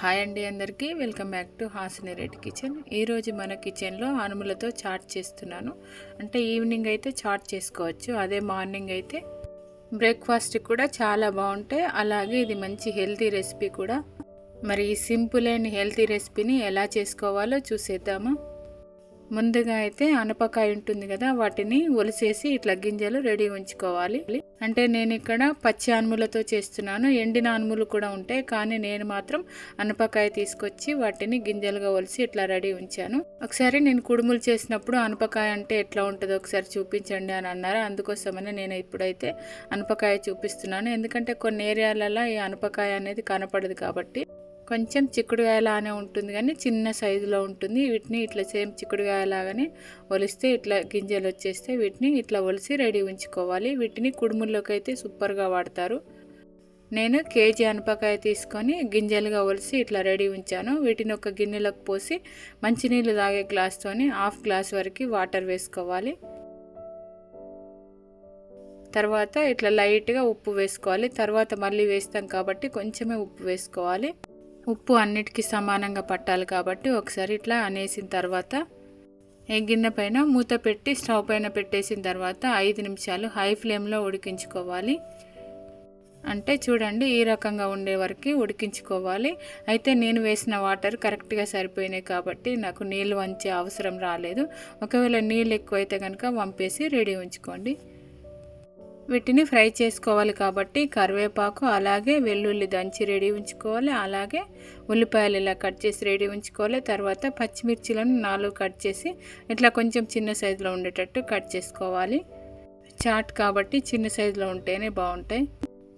Hi అండి అందరికీ. Welcome back to Hasini Reddy kitchen. ఈరోజు మన కిచెన్లో అనుములతో చాట్ చేస్తున్నాను. అంటే ఈవినింగ్ అయితే చాట్ చేసుకోవచ్చు. అదే మార్నింగ్ అయితే బ్రేక్ఫాస్ట్ కూడా చాలా బాగుంటాయి. అలాగే ఇది మంచి హెల్తీ రెసిపీ కూడా. మరి ఈ సింపుల్ అండ్ హెల్తీ రెసిపీని ఎలా చేసుకోవాలో చూసేద్దామా? ముందుగా అయితే అనపకాయ ఉంటుంది కదా వాటిని ఒలిసేసి ఇట్లా గింజలు రెడీ ఉంచుకోవాలి. అంటే నేను ఇక్కడ పచ్చి అనుములతో చేస్తున్నాను. ఎండిన అనుములు కూడా ఉంటాయి కానీ నేను మాత్రం అనపకాయ తీసుకొచ్చి వాటిని గింజలుగా ఒలిసి ఇట్లా రెడీ ఉంచాను. ఒకసారి నేను కుడుములు చేసినప్పుడు అనపకాయ అంటే ఎట్లా ఉంటుందో ఒకసారి చూపించండి అని అన్నారు? అందుకోసమని నేను ఇప్పుడైతే అనపకాయ చూపిస్తున్నాను. ఎందుకంటే కొన్ని ఏరియాలలో ఈ అనపకాయ అనేది కనపడదు కాబట్టి. కొంచెం చిక్కుడుగాయలానే ఉంటుంది కానీ చిన్న సైజులో ఉంటుంది. వీటిని ఇట్లా సేమ్ చిక్కుడుగాయలాగానే ఒలిస్తే ఇట్లా గింజలు వచ్చేస్తే వీటిని ఇట్లా ఒలిసి రెడీ ఉంచుకోవాలి. వీటిని కుడుముల్లోకి అయితే సూపర్గా వాడతారు. నేను కేజీ అనపకాయ తీసుకొని గింజలుగా ఒలిసి ఇట్లా రెడీ ఉంచాను. వీటిని ఒక గిన్నెలోకి పోసి మంచినీళ్ళు తాగే గ్లాస్తోని హాఫ్ గ్లాస్ వరకు వాటర్ వేసుకోవాలి. తర్వాత ఇట్లా లైట్గా ఉప్పు వేసుకోవాలి. తర్వాత మళ్ళీ వేస్తాం కాబట్టి కొంచెమే ఉప్పు వేసుకోవాలి. ఉప్పు అన్నిటికీ సమానంగా పట్టాలి కాబట్టి ఒకసారి ఇట్లా అనేసిన తర్వాత ఏ గిన్నె పైన మూత పెట్టి స్టవ్ పైన పెట్టేసిన తర్వాత ఐదు నిమిషాలు హై ఫ్లేమ్లో ఉడికించుకోవాలి. అంటే చూడండి ఈ రకంగా ఉండే వరకు ఉడికించుకోవాలి. అయితే నేను వేసిన వాటర్ కరెక్ట్గా సరిపోయినాయి కాబట్టి నాకు నీళ్ళు వంచే అవసరం రాలేదు. ఒకవేళ నీళ్ళు ఎక్కువైతే కనుక వంపేసి రెడీ ఉంచుకోండి. వీటిని ఫ్రై చేసుకోవాలి కాబట్టి కరివేపాకు అలాగే వెల్లుల్లి దంచి రెడీ ఉంచుకోవాలి. అలాగే ఉల్లిపాయలు ఇలా కట్ చేసి రెడీ ఉంచుకోవాలి. తర్వాత పచ్చిమిర్చిలను నాలుగు కట్ చేసి ఇట్లా కొంచెం చిన్న సైజులో ఉండేటట్టు కట్ చేసుకోవాలి. చాట్ కాబట్టి చిన్న సైజులో ఉంటేనే బాగుంటాయి.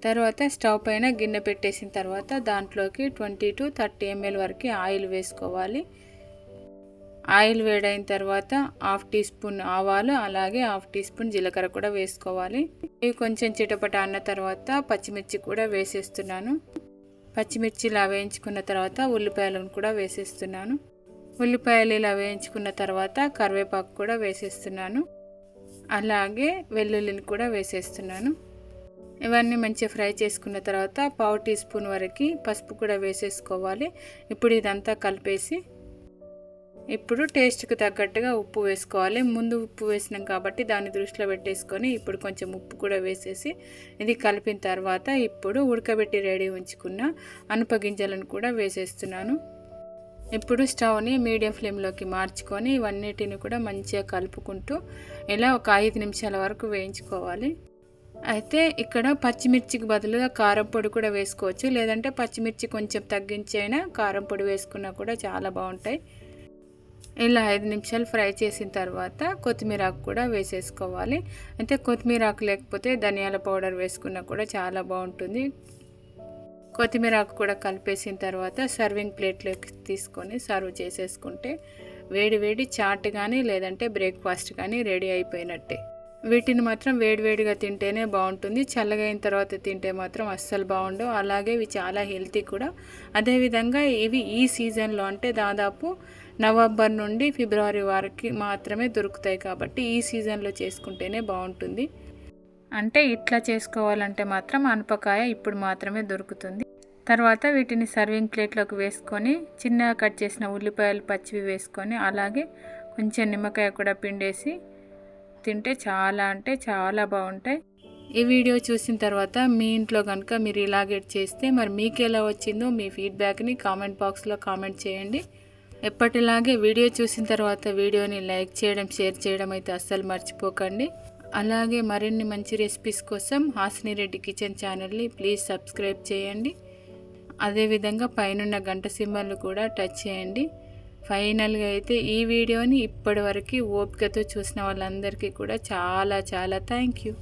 తర్వాత స్టవ్ పైన గిన్నె పెట్టేసిన తర్వాత దాంట్లోకి ట్వంటీ టు థర్టీ ఎంఎల్ వరకు ఆయిల్ వేసుకోవాలి. ఆయిల్ వేడైన తర్వాత హాఫ్ టీ స్పూన్ ఆవాలు అలాగే హాఫ్ టీ స్పూన్ జీలకర్ర కూడా వేసుకోవాలి. ఇవి కొంచెం చిటపట అన్న తర్వాత పచ్చిమిర్చి కూడా వేసేస్తున్నాను. పచ్చిమిర్చి ఇలా వేయించుకున్న తర్వాత ఉల్లిపాయలను కూడా వేసేస్తున్నాను. ఉల్లిపాయలు ఇలా వేయించుకున్న తర్వాత కరివేపాకు కూడా వేసేస్తున్నాను. అలాగే వెల్లుల్లిని కూడా వేసేస్తున్నాను. ఇవన్నీ మంచిగా ఫ్రై చేసుకున్న తర్వాత పావు టీ స్పూన్ వరకు పసుపు కూడా వేసేసుకోవాలి. ఇప్పుడు ఇదంతా కలిపేసి ఇప్పుడు టేస్ట్కి తగ్గట్టుగా ఉప్పు వేసుకోవాలి. ముందు ఉప్పు వేసినాం కాబట్టి దాన్ని దృష్టిలో పెట్టేసుకొని ఇప్పుడు కొంచెం ఉప్పు కూడా వేసేసి ఇది కలిపిన తర్వాత ఇప్పుడు ఉడకబెట్టి రెడీ ఉంచుకున్న అనుపగింజలను కూడా వేసేస్తున్నాను. ఇప్పుడు స్టవ్ని మీడియం ఫ్లేమ్లోకి మార్చుకొని ఇవన్నిటిని కూడా మంచిగా కలుపుకుంటూ ఇలా ఒక ఐదు నిమిషాల వరకు వేయించుకోవాలి. అయితే ఇక్కడ పచ్చిమిర్చికి బదులుగా కారం పొడి కూడా వేసుకోవచ్చు. లేదంటే పచ్చిమిర్చి కొంచెం తగ్గించైనా కారం పొడి వేసుకున్నా కూడా చాలా బాగుంటాయి. ఇలా ఐదు నిమిషాలు ఫ్రై చేసిన తర్వాత కొత్తిమీర ఆకు కూడా వేసేసుకోవాలి. అయితే కొత్తిమీర ఆకు లేకపోతే ధనియాల పౌడర్ వేసుకున్నా కూడా చాలా బాగుంటుంది. కొత్తిమీర ఆకు కూడా కలిపేసిన తర్వాత సర్వింగ్ ప్లేట్లోకి తీసుకొని సర్వ్ చేసేసుకుంటే వేడి వేడి చాట్ కానీ లేదంటే బ్రేక్ఫాస్ట్ కానీ రెడీ అయిపోయినట్టే. వీటిని మాత్రం వేడివేడిగా తింటేనే బాగుంటుంది. చల్లగా అయిన తర్వాత తింటే మాత్రం అస్సలు బాగుండవు. అలాగే ఇవి చాలా హెల్తీ కూడా. అదేవిధంగా ఇవి ఈ సీజన్లో అంటే దాదాపు నవంబర్ నుండి ఫిబ్రవరి వరకు మాత్రమే దొరుకుతాయి కాబట్టి ఈ సీజన్లో చేసుకుంటేనే బాగుంటుంది. అంటే ఇట్లా చేసుకోవాలంటే మాత్రం అనపకాయ ఇప్పుడు మాత్రమే దొరుకుతుంది. తర్వాత వీటిని సర్వింగ్ ప్లేట్లోకి వేసుకొని చిన్నగా కట్ చేసిన ఉల్లిపాయలు పచ్చివి వేసుకొని అలాగే కొంచెం నిమ్మకాయ కూడా పిండేసి తింటే చాలా అంటే చాలా బాగుంటాయి. ఈ వీడియో చూసిన తర్వాత మీ ఇంట్లో కనుక మీరు ఇలాగే చేస్తే మరి మీకు ఎలా వచ్చిందో మీ ఫీడ్బ్యాక్ని కామెంట్ బాక్స్లో కామెంట్ చేయండి. ఎప్పటిలాగే వీడియో చూసిన తర్వాత వీడియోని లైక్ చేయడం షేర్ చేయడం అయితే అస్సలు మర్చిపోకండి. అలాగే మరిన్ని మంచి రెసిపీస్ కోసం హాసిని రెడ్డి కిచెన్ ఛానల్ని ప్లీజ్ సబ్స్క్రైబ్ చేయండి. అదేవిధంగా పైనున్న గంట సింబల్ను కూడా టచ్ చేయండి. ఫైనల్గా అయితే ఈ వీడియోని ఇప్పటివరకు ఓపికతో చూసిన వాళ్ళందరికీ కూడా చాలా చాలా థ్యాంక్ యూ.